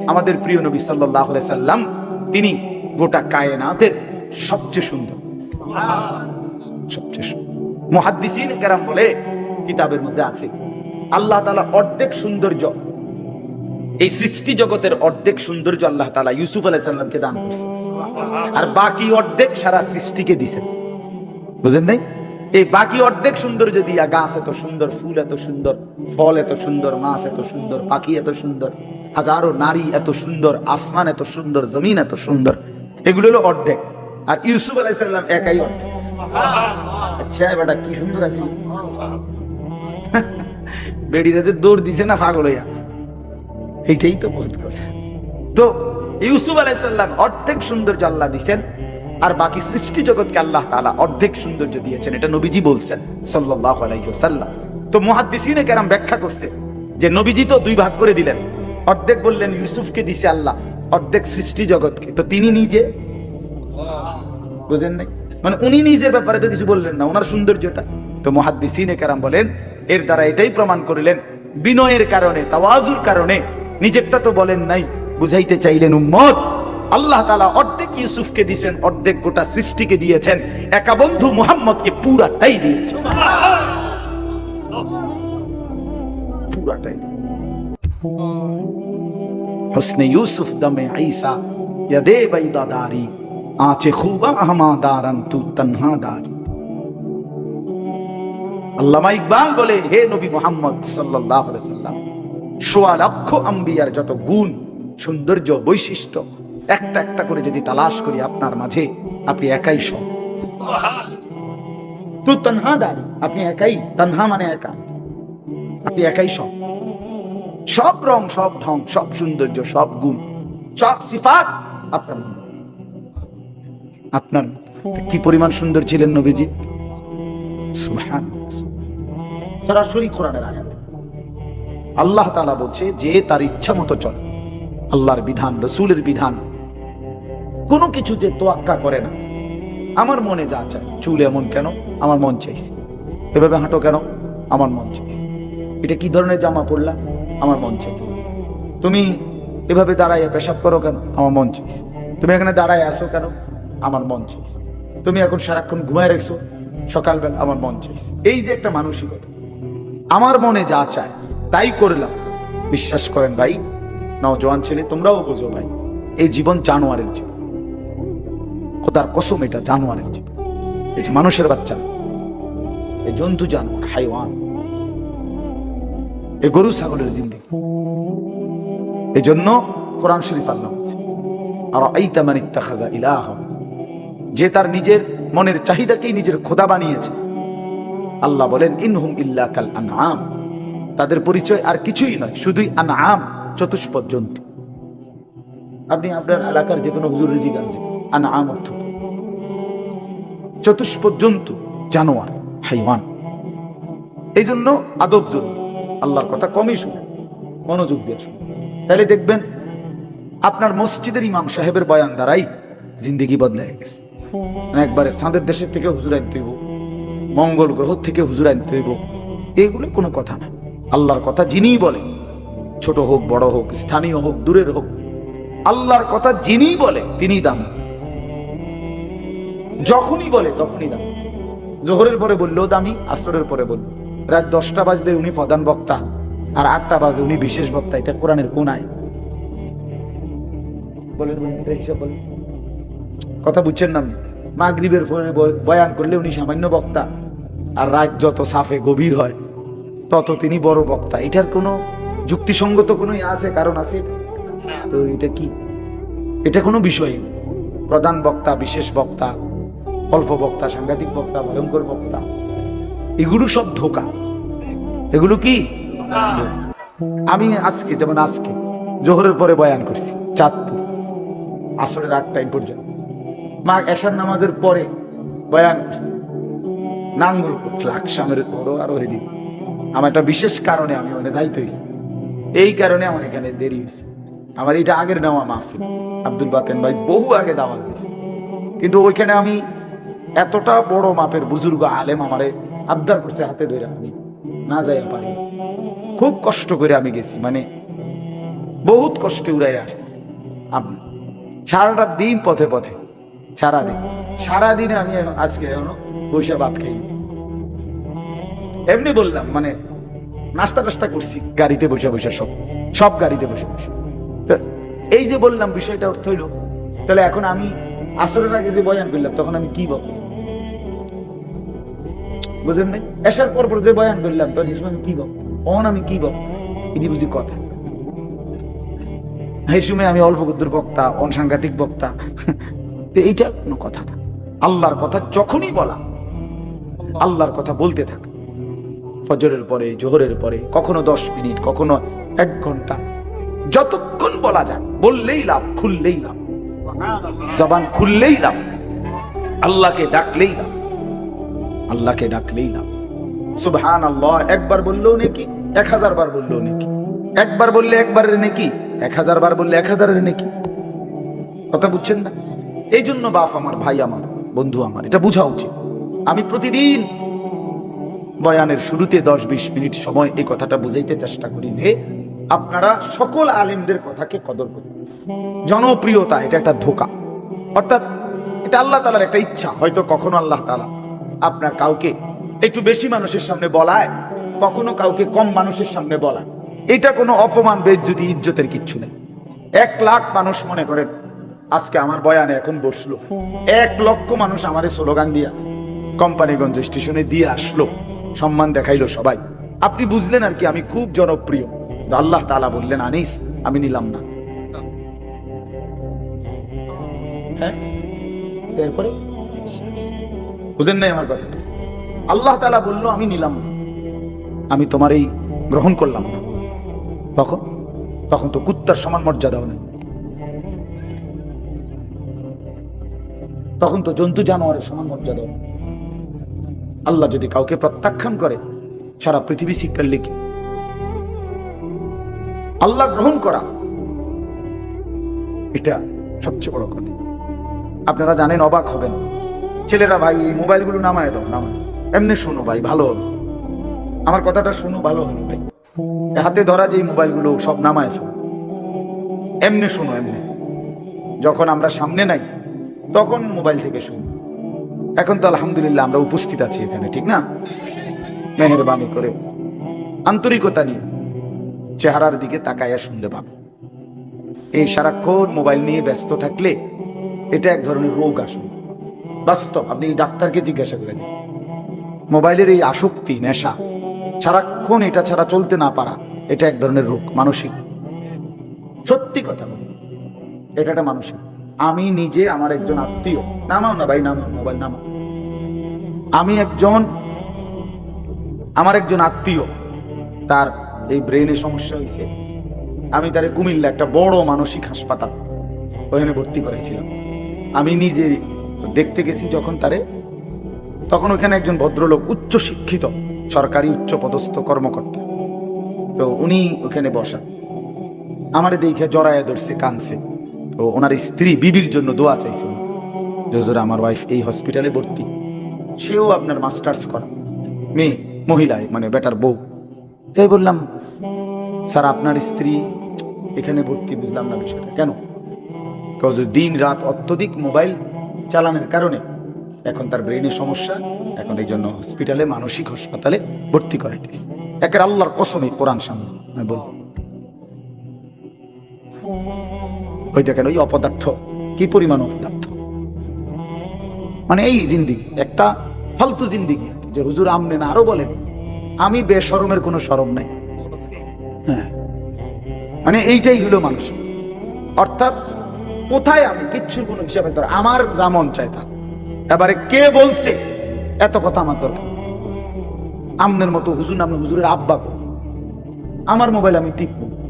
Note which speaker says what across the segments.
Speaker 1: আমাদের প্রিয় নবী সাল্লাহ সাল্লাম, তিনি গোটা কায়নাতের সবচেয়ে সুন্দর। সবচেয়ে মুহাদ্দিসিন কেরাম বলে কিতাবের মধ্যে আছে, আল্লাহ তাআলা অর্ধেক সৌন্দর্য, এই সৃষ্টি জগতের অর্ধেক সৌন্দর্য আল্লাহ তাআলা ইউসুফ আলাইহিস সালামকে দান করছে আর বাকি অর্ধেক সারা সৃষ্টিকে দিছেন বুঝেন নাই? এই বাকি অর্ধেক সৌন্দর্য দিয়া গাছ এত সুন্দর, ফুল এত সুন্দর, ফল এত সুন্দর, মাছ এত সুন্দর, পাখি এত সুন্দর। হাজারো নারী এত সুন্দর, আসমান এত সুন্দর, জমিন এত সুন্দর। এগুলো হলো অর্ধেক। আর ইউসুফ আলাইসাল্লাম একাই অর্ধেক। আচ্ছা বেটা, কি সুন্দর আছে বেডিরা যে দৌড় দিছে না, পাগল হইয়া। এইটাই তো বহুত কথা। তো, ইউসুফ আলাইসাল্লাম অর্ধেক দিছেন, আর বাকি সৃষ্টি জগৎকে আল্লাহ তাআলা অর্ধেক সৌন্দর্য দিয়েছেন, এটা নবীজি বলছেন, সাল্লাল্লাহু আলাইহি ওয়াসাল্লাম। তো মুহাদ্দিসিনে কেরাম ব্যাখ্যা করছে যে, নবীজি তো দুই ভাগ করে দিলেন। অর্ধেক বললেন ইউসুফকে দিছে আল্লাহ, অর্ধেক সৃষ্টি জগৎকে। তো তিনি নিজে? বুঝেন নাই? মানে উনি নিজের ব্যাপারে তো কিছু বললেন না, ওনার সৌন্দর্যটা। তো মুহাদ্দিসিনে কেরাম বলেন, এর দ্বারা এটাই প্রমাণ করিলেন, বিনয়ের কারণে, তাওয়াজুর কারণে, নিজেরটা তো বলেন নাই, বুঝাইতে চাইলেন উম্মত। আল্লাহ তালা অর্ধেক ইউসুফকে দিয়েছেন অর্ধেক গোটা সৃষ্টিকে দিয়েছেন, একা বন্ধু মুহাম্মদকে পুরাটাই দিয়েছেন। পুরাটাই হসনে ইউসুফ দমে আইসা ইয়াদে বাইদাদারি আঁচে খুবা আহমা দারান তু তন্হা দারি। আল্লামা ইকবাল বলে, হে নবী মোহাম্মদ আলাইহি সাল্লাম, সোয়া লক্ষ আম্বিয়ার যত গুণ, সৌন্দর্য, বৈশিষ্ট্য, একটা একটা করে যদি তালাশ করি আপনার মাঝে, আপনি একাই সব। তু তন্হা দারি, আপনি একাই, তন্হা মানে একা। আপনি একাই সব। সব রং, সব ঢং, সব সৌন্দর্য, সব গুণ, সব সিফাত আপনার আপনার কি পরিমাণ সুন্দর ছিলেন নবীজি? সরাসরি কোরআনের আয়াত। আল্লাহ তাআলা বলছে, যে তার ইচ্ছা মতো চলে, আল্লাহর বিধান, রসুলের বিধান, কোনো কিছু যে তোয়াক্কা করে না। আমার মনে যা চায়, চুল এমন কেন? আমার মন চাইছে। এভাবে হাঁটো কেন? আমার মন চাইছে। এটা কি ধরনের জামা পরলা? আমার মন চাইছে। তুমি এভাবে দাঁড়াইয়া পেশাব করো কেন? আমার মন চাইছে। তুমি এখানে দাঁড়ায় আসো কেন? আমার মন চাইছে। তুমি এখন সারাক্ষণ ঘুমায় রেখছো সকালবেলা আমার মন চাইছে। এই যে একটা মানসিকতা। আমার মনে যা চায়, তাই করলাম। বিশ্বাস করেন ভাই নজওয়ান ছেলে, তোমরাও বোঝো ভাই, এই জীবন জানোয়ারের জীবন। খোদার কসম, এটা জানোয়ারের জীবন। এটা মানুষের বাচ্চা না। এ জন্তু জানোয়ার, হাইওয়ান। এ গরু ছাগলের জিন্দিগি এই জন্য কোরআন শরীফ আল্লাহ আর আইতামান ইত্তাখাজা ইলাহ। যে তার নিজের মনের চাহিদাকেই নিজের খোদা বানিয়েছে। আল্লাহ বলেন, ইনহুম ইল্লা কাল আনআম। তাদের পরিচয় আর কিছুই নয়, শুধুই আনআম চতুষ্পদ জন্তু আপনি আপনার এলাকার যে কোনো হুজুরের জিগান আনআম অর্থ চতুষ্পদ জন্তু জানোয়ার, হাইওয়ান। এই জন্য আদব জরুরি। আল্লাহর কথা কমই শুনে, মনোযোগ দিয়ে শুনে। তাহলে দেখবেন, আপনার মসজিদের ইমাম সাহেবের বয়ান দ্বারাই জিন্দিগি বদলে গেছে। মানে একবারে চাঁদের দেশের থেকে হুজুর আনতে হইব, মঙ্গল গ্রহ থেকে হুজুর আনতে হইব, এগুলো কোনো কথা না। আল্লাহর কথা যিনিই বলে, ছোট হোক, বড় হোক, স্থানীয় হোক, দূরের হোক, আল্লাহর কথা যিনিই বলে, তিনিই দামি। যখনই বলে তখনই দামি। জোহরের পরে বললেও দামি, আসরের পরে বলল রাত দশটা বাজলে উনি প্রধান বক্তা, আর আটটা বাজে উনি বিশেষ বক্তা, এটা কোরআনের কোনায়। কথা বুঝছেন না মাগরিবের ফোনে বয়ান করলে উনি সামান্য বক্তা, আর রাত যত সাফে গভীর হয়, তত তিনি বড় বক্তা। এটার কোনো যুক্তিসঙ্গত কোনো আছে, কারণ আছে তো এটা কি? এটা কোনো বিষয় প্রধান বক্তা, বিশেষ বক্তা, অল্প বক্তা, সাংঘাতিক বক্তা, ভয়ঙ্কর বক্তা। এগুলো সব ধোকা। এগুলো কি? আমি আজকে, যেমন আজকে, জোহরের পরে বয়ান করছি, চাঁদপুর, আসরের আট টাইম পর্যন্ত। মা এশার নামাজের পরে বয়ান করছি নাঙ্গল লাকসামের বড় আর দিন আমার একটা বিশেষ কারণে আমি ওখানে যাইতে হয়েছি এই কারণে আমার এখানে দেরি হয়েছে আমার এটা আগের নেওয়া মাহফিল। আব্দুল বাতেন ভাই বহু আগে দাওয়াত দিয়েছে। কিন্তু ওইখানে আমি এতটা বড় মাপের বুজুর্গ আলেম আমারে আবদার করছে হাতে ধরে আমি না যাই পারি। খুব কষ্ট করে আমি গেছি মানে বহুত কষ্টে উড়াই আসছে আপনি সারাটা দিন পথে পথে, সারাদিন। সারাদিনে আমি আজকে বৈশা ভাত খাই এমনি বললাম মানে নাস্তা টাস্তা করছি, গাড়িতে বসে বসে সব সব গাড়িতে বসে বসে। এই যে বললাম, বিষয়টা অর্থ হইল, তাহলে এখন আমি আসরের আগে যে বয়ান করলাম, তখন আমি কি বলব? বুঝলেন নাই? এসার পর পর যে বয়ান করলাম তখন সময় আমি কি বলব অন আমি কি বলব এটি বুঝি কথা। এই সময় আমি অল্প কুদ্দুর বক্তা, অনসাংঘাতিক বক্তা। এইটা কোনো কথা না। আল্লাহর কথা যখনই বলা, আল্লাহর কথা বলতে থাকা। ফজরের পরে, জোহরের পরে, কখনো দশ মিনিট, কখনো এক ঘণ্টা, যতক্ষণ বলা যায়, বললেই লাভ, খুললেই লাভ। জবান খুললেই লাভ। আল্লাহকে ডাকলেই লাভ। আল্লাহকে ডাকলেই লাভ। সুবহান আল্লাহ একবার বললেও নাকি, এক হাজার বার বললেও নাকি। একবার বললে একবারের নাকি, এক হাজার বার বললে এক হাজারের নাকি। কথা বুঝছেন না? এই জন্য বাপ আমার, ভাই আমার, বন্ধু আমার, এটা বোঝা উচিত। আমি প্রতিদিন বয়ানের শুরুতে দশ বিশ মিনিট সময় এই কথাটা বুঝাইতে চেষ্টা করি যে আপনারা সকল আলিমদের কথাকে কদর করুন। জনপ্রিয়তা, এটা একটা ধোকা। অর্থাৎ এটা আল্লাহ তালার একটা ইচ্ছা, হয়তো কখনো আল্লাহ তালা আপনার কাউকে একটু বেশি মানুষের সামনে বলায়, কখনো কাউকে কম মানুষের সামনে বলায়। এটা কোনো অপমান, বেজ্জুতি, ইজ্জতের কিচ্ছু নেই। এক লাখ মানুষ মনে করেন, আজকে আমার বয়ানে এখন বসল। এক লক্ষ মানুষ আমারে স্লোগান দিয়া, কোম্পানিগঞ্জ স্টেশনে দিয়ে আসলো, সম্মান দেখাইলো সবাই। আপনি বুঝলেন আর কি, আমি খুব জনপ্রিয়। আল্লাহ তালা বললেন, আনিস, আমি নিলাম না। হ্যাঁ? তো এরপরে? বুঝেন নাই আমার কথা? আল্লাহ তালা বলল, আমি নিলাম আমি তোমার এই গ্রহণ করলাম না। তখন? তখন তো কুত্তার সমান মর্যাদাও নেই। তখন তো জন্তু জানোয়ারের সমান মর্যাদাও নেই। আল্লাহ যদি কাউকে প্রত্যাখ্যান করে, সারা পৃথিবী শিক্ষার লিখে। আল্লাহ গ্রহণ করা, এটা সবচেয়ে বড় কথা। আপনারা জানেন, অবাক হবেন। ছেলেরা ভাই, এই মোবাইলগুলো নামায় দাও, নামায় এমনি শোনো ভাই, ভালো হলো আমার কথাটা শুনো, ভালো হলো ভাই। হাতে ধরা যে মোবাইলগুলো, সব নামায় ফেলো। এমনি শোনো, এমনি। যখন আমরা সামনে নাই, তখন মোবাইল থেকে শুনি। এখন তো আলহামদুলিল্লাহ আমরা উপস্থিত আছি এখানে, ঠিক না? মেহরবানি করে। আন্তরিকতা নিয়ে, চেহারার দিকে তাকাইয়া শুনলে পাবে। এই সারাক্ষণ মোবাইল নিয়ে ব্যস্ত থাকলে এটা এক ধরনের রোগ আসবে। বাস্তব, আপনি এই ডাক্তারকে জিজ্ঞাসা করে মোবাইলের এই আসক্তি, নেশা, সারাক্ষণ এটা ছাড়া চলতে না পারা, এটা এক ধরনের রোগ, মানসিক। সত্যি কথা। এটা একটা মানসিক। আমি নিজে আমার একজন আত্মীয়, নামাও না ভাই, নামাও, মোবাইল নামাও। আমি একজন, আমার একজন আত্মীয়, তার এই ব্রেনে সমস্যা হয়েছে আমি তারে কুমিল্লা একটা বড় মানসিক হাসপাতাল ওখানে ভর্তি করেছিলাম আমি নিজে দেখতে গেছি যখন তারে, তখন ওখানে একজন ভদ্রলোক উচ্চ শিক্ষিত, সরকারি উচ্চ পদস্থ কর্মকর্তা। তো উনি ওখানে বসা। আমারে দেখে জড়ায় ধরছে কানছে তো ওনার স্ত্রী বিবির জন্য দোয়া চাইছে উনি, যে আমার ওয়াইফ এই হসপিটালে ভর্তি। সেও আপনার মাস্টার্স করা মেয়ে মহিলায় মানে বেটার বউ। তাই বললাম, স্যার, আপনার স্ত্রী এখানে ভর্তি, বুঝলাম না বিষয়টা। কেন? দিন রাত অত্যধিক মোবাইল চালানোর কারণে। এখন তার ব্রেনের সমস্যা, এখন এই জন্য হসপিটালে মানসিক হাসপাতালে ভর্তি করাইতেছে। একের আল্লাহর কসমে কোরআন সামনে, আমি বলব। ওই দেখেন, ওই অপদার্থ, কি পরিমাণ অপদার্থ? মানে এই জিন্দিগি, একটা ফালতু জিন্দিগি। যে হুজুর আমনে না, আরও বলেন, আমি বেসরমের কোনো সরম নাই। হ্যাঁ। মানে এইটাই হলো মানুষ। অর্থাৎ কোথায় আমি? কিচ্ছুর কোনো হিসাবে ধর আমার যা মন চায় তা। এবারে কে বলছে? এত কথা আমার দরকার আমনের মতো হুজুর নামে হুজুরের আব্বা। আমার মোবাইল আমি টিপব।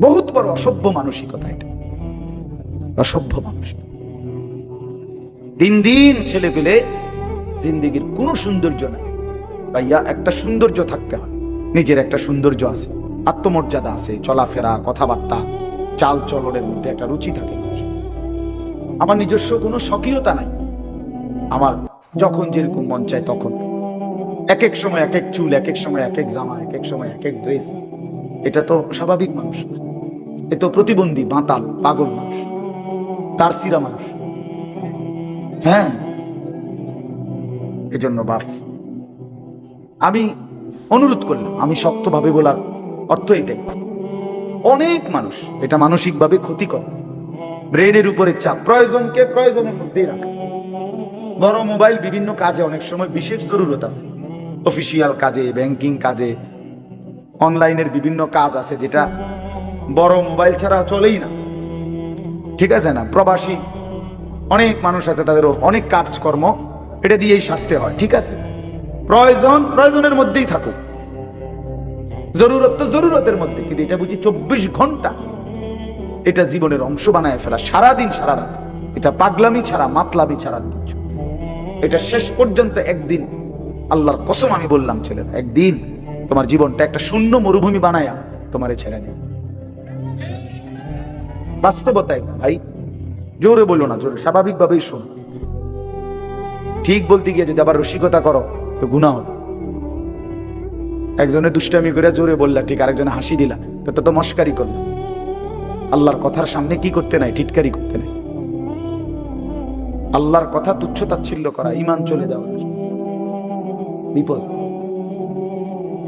Speaker 1: বহুত বড় অসভ্য মানসিকতা এটা। অসভ্য মানুষ দিন দিন ছেলে পেলে জিন্দিগির কোনো সৌন্দর্য নাই। ভাইয়া, একটা সৌন্দর্য থাকতে হয়। নিজের একটা সৌন্দর্য আছে। আত্মমর্যাদা আছে, চলাফেরা, কথাবার্তা। চাল চলনের মধ্যে একটা রুচি থাকে। আমার নিজস্ব কোনো স্বকীয়তা নাই। আমার যখন যেরকম মন চায় তখন। এক এক সময় এক এক চুল এক এক সময় এক এক জামা এক এক সময় এক এক ড্রেস। এটা তো স্বাভাবিক মানুষ। এ তো প্রতিবন্ধী, বাঁতাল, পাগল মানুষ। তার সিরা মানুষ। হ্যাঁ। এজন্য বাপ আমি অনুরোধ করলাম, আমি শক্তভাবে বলার অর্থ এটাই। অনেক মানুষ এটা মানসিকভাবে ক্ষতিকর। ব্রেনের উপরে চাপ, প্রয়োজনকে প্রয়োজনের মধ্যেই রাখে। বড় মোবাইল বিভিন্ন কাজে অনেক সময় বিশেষ জরুরত আছে। অফিসিয়াল কাজে, ব্যাংকিং কাজে, অনলাইনের বিভিন্ন কাজ আছে যেটা বড় মোবাইল ছাড়া চলেই না। ঠিক আছে না? প্রবাসী, অনেক মানুষ আছে তাদের অনেক কাজকর্ম, এটা দিয়েই সারতে হয়। ঠিক আছে? প্রয়োজন, প্রয়োজনের মধ্যেই থাকুক। জরুরত তো জরুরতের মধ্যে, কিন্তু এটা বুঝি চব্বিশ ঘণ্টা। এটা জীবনের অংশ বানায় ফেলা, সারাদিন সারা রাত এটা পাগলামি ছাড়া মাতলামি ছাড়া কিছু এটা শেষ পর্যন্ত একদিন, আল্লাহর কসম আমি বললাম ছেলেরা একদিন তোমার জীবনটা একটা শূন্য মরুভূমি বানায়া তোমারে ছেড়ে নেবে বাস্তবতায়, ভাই, জোরে বলো না, জোরে, স্বাভাবিকভাবেই শোন। ঠিক বলতে গিয়ে যদি আবার রসিকতা করো, তো গুণা হবে একজনে দুষ্টামি করে জোরে বললা, ঠিক, আরেকজনে হাসি দিলা। তো তো মস্কারি করল। আল্লাহর কথার সামনে কি করতে নাই? টিটকারি করতে নাই। আল্লাহর কথা তুচ্ছ তাচ্ছিল্য করা ইমান চলে যাওয়া। বিপদ।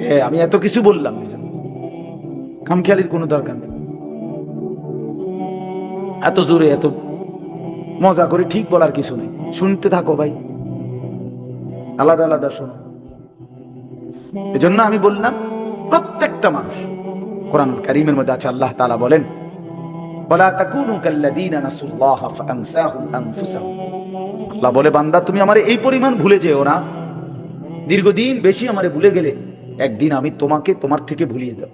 Speaker 1: এ, আমি এত কিছু বললাম। খামখেয়ালির কোনো দরকার নেই। এত জোরে, এত মজা করে ঠিক বলার কিছু নেই। শুনতে থাকো ভাই। আলাদা আলাদা শোনো। এজন্য আমি বললাম, প্রত্যেকটা মানুষ কোরআন করিমের মধ্যে আছে, আল্লাহ তালা বলেন বলে, বান্দা, তুমি আমার এই পরিমাণ ভুলে যেও না। দীর্ঘদিন বেশি আমারে ভুলে গেলে, একদিন আমি তোমাকে তোমার থেকে ভুলিয়ে দেব।